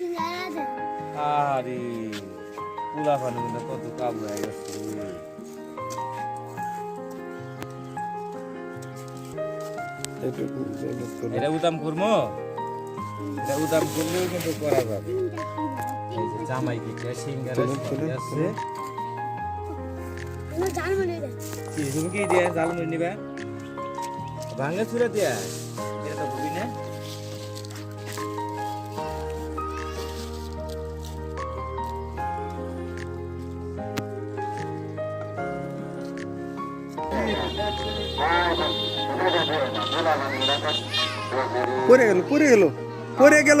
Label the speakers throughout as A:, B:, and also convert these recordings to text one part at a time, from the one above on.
A: আরে পুলা পানি কত কাবু হয়ে গেছে। এটা উদাম করব এটা উদাম করলেও কিন্তু করা যাবে। এই যে জামাই পিঠা সিঙ্গারা আছে তুমি কি দিয়ে জাল মুড়ি নিবা? ভাঙে ছুড়ে দিয়া? এটা তো বুঝি না
B: পড়ে গেল পড়ে গেল।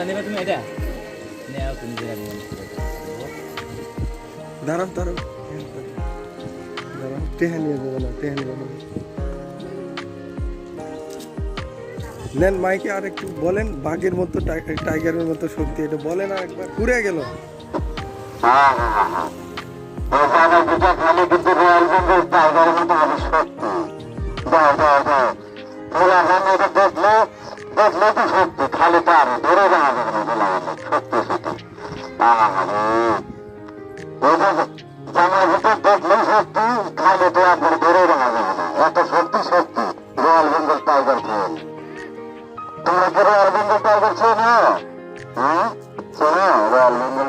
A: কোনটা নেবে তুমি এটা? নেও তুমি যেটা নিয়ে
B: দাঁড়াও দাঁড়াও। দাঁড়াও টেহা নিয়ে যাবে না টেহা নিয়ে যাবে নেন মাইকে আর একটু বলেন বাঘের মতো টাই- টাইগারের মতো শক্তি এটা বলেন আর একবার। পুড়ে গেল।
C: এত সত্যি সত্যি রয়্যাল বেঙ্গল টাইগার খেল তোমরা কি রয়্যাল বেঙ্গল টাইগার চেনো হ্যাঁ চেনো রয়্যাল বেঙ্গল